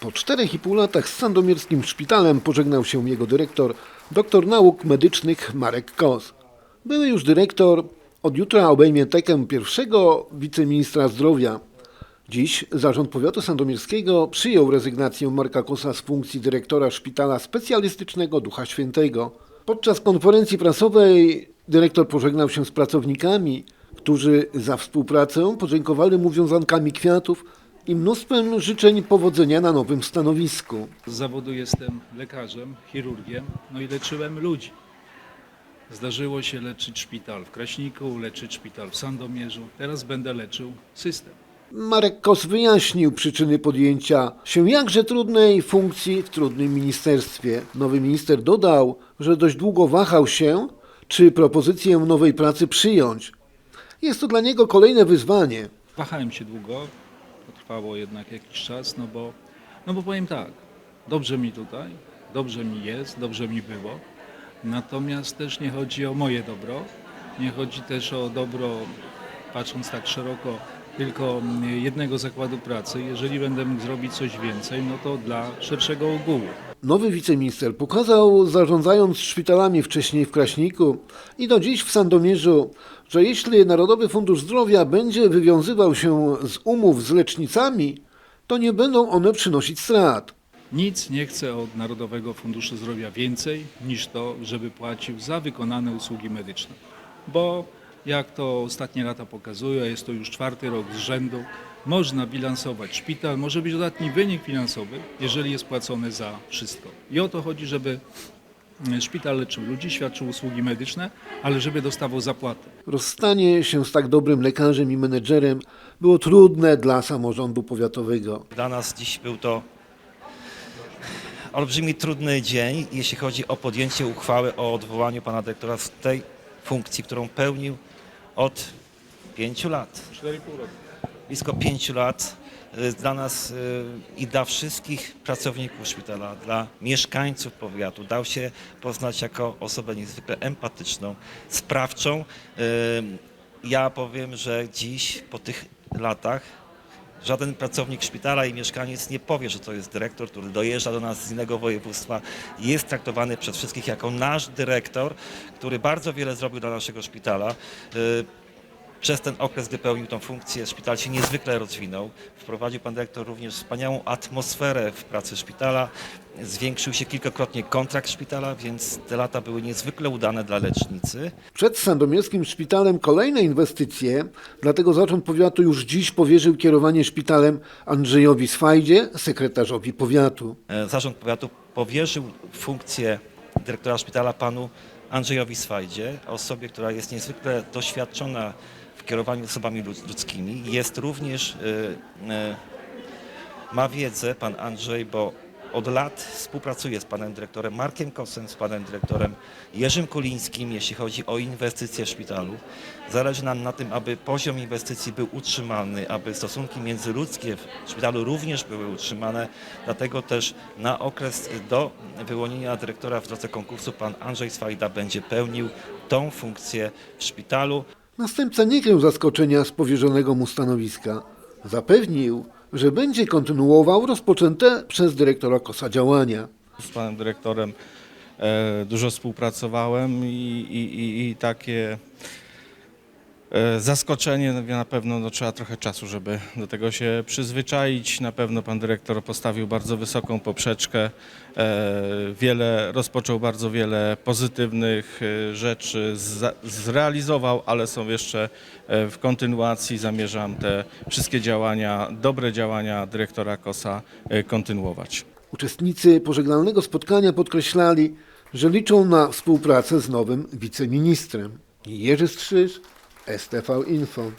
Po czterech i pół latach z sandomierskim szpitalem pożegnał się jego dyrektor, doktor nauk medycznych Marek Kos. Były już dyrektor od jutra obejmie tekę pierwszego wiceministra zdrowia. Dziś zarząd powiatu sandomierskiego przyjął rezygnację Marka Kosa z funkcji dyrektora szpitala specjalistycznego Ducha Świętego. Podczas konferencji prasowej dyrektor pożegnał się z pracownikami, którzy za współpracę podziękowali mu wiązankami kwiatów i mnóstwem życzeń powodzenia na nowym stanowisku. Z zawodu jestem lekarzem, chirurgiem, no i leczyłem ludzi. Zdarzyło się leczyć szpital w Kraśniku, leczyć szpital w Sandomierzu. Teraz będę leczył system. Marek Kos wyjaśnił przyczyny podjęcia się jakże trudnej funkcji w trudnym ministerstwie. Nowy minister dodał, że dość długo wahał się, czy propozycję nowej pracy przyjąć. Jest to dla niego kolejne wyzwanie. Wahałem się długo, trwało jednak jakiś czas, no bo, no bo powiem tak, dobrze mi tutaj, dobrze mi jest, dobrze mi było, natomiast też nie chodzi o moje dobro, nie chodzi też o dobro, patrząc tak szeroko, tylko jednego zakładu pracy. Jeżeli będę mógł zrobić coś więcej, no to dla szerszego ogółu. Nowy wiceminister pokazał, zarządzając szpitalami wcześniej w Kraśniku i do dziś w Sandomierzu, że jeśli Narodowy Fundusz Zdrowia będzie wywiązywał się z umów z lecznicami, to nie będą one przynosić strat. Nic nie chcę od Narodowego Funduszu Zdrowia więcej niż to, żeby płacił za wykonane usługi medyczne. Bo jak to ostatnie lata pokazują, jest to już czwarty rok z rzędu, można bilansować szpital, może być dodatni wynik finansowy, jeżeli jest płacone za wszystko. I o to chodzi, żeby szpital leczył ludzi, świadczył usługi medyczne, ale żeby dostawał zapłatę. Rozstanie się z tak dobrym lekarzem i menedżerem było trudne dla samorządu powiatowego. Dla nas dziś był to olbrzymi trudny dzień, jeśli chodzi o podjęcie uchwały o odwołaniu pana dyrektora z tej funkcji, którą pełnił od pięciu lat. 4,5 roku. Blisko pięciu lat dla nas y, i dla wszystkich pracowników szpitala, dla mieszkańców powiatu dał się poznać jako osobę niezwykle empatyczną, sprawczą. Y, Ja powiem, że dziś po tych latach Żaden pracownik szpitala i mieszkaniec nie powie, że to jest dyrektor, który dojeżdża do nas z innego województwa. Jest traktowany przez wszystkich jako nasz dyrektor, który bardzo wiele zrobił dla naszego szpitala. Przez ten okres, gdy pełnił tą funkcję, szpital się niezwykle rozwinął. Wprowadził pan dyrektor również wspaniałą atmosferę w pracy szpitala. Zwiększył się kilkakrotnie kontrakt szpitala, więc te lata były niezwykle udane dla lecznicy. Przed sandomierskim szpitalem kolejne inwestycje, dlatego zarząd powiatu już dziś powierzył kierowanie szpitalem Andrzejowi Swajdzie, sekretarzowi powiatu. E, Zarząd Powiatu powierzył funkcję dyrektora szpitala panu Andrzejowi Swajdzie, osobie, która jest niezwykle doświadczona w kierowaniu osobami ludz- ludzkimi. Jest również, e, e, ma wiedzę pan Andrzej, bo od lat współpracuje z panem dyrektorem Markiem Kosem, z panem dyrektorem Jerzym Kulińskim, jeśli chodzi o inwestycje w szpitalu. Zależy nam na tym, aby poziom inwestycji był utrzymany, aby stosunki międzyludzkie w szpitalu również były utrzymane. Dlatego też na okres do wyłonienia dyrektora w drodze konkursu pan Andrzej Swajda będzie pełnił tą funkcję w szpitalu. Następca nie krył zaskoczenia z powierzonego mu stanowiska. Zapewnił, że będzie kontynuował rozpoczęte przez dyrektora Kosa działania. Z panem dyrektorem e, dużo współpracowałem i, i, i, i takie zaskoczenie no, na pewno no, trzeba trochę czasu, żeby do tego się przyzwyczaić. Na pewno pan dyrektor postawił bardzo wysoką poprzeczkę. E, wiele, rozpoczął bardzo wiele pozytywnych e, rzeczy, zrealizował, ale są jeszcze e, w kontynuacji. Zamierzam te wszystkie działania, dobre działania dyrektora Kosa e, kontynuować. Uczestnicy pożegnalnego spotkania podkreślali, że liczą na współpracę z nowym wiceministrem. Jerzy Strzyż, STV Info.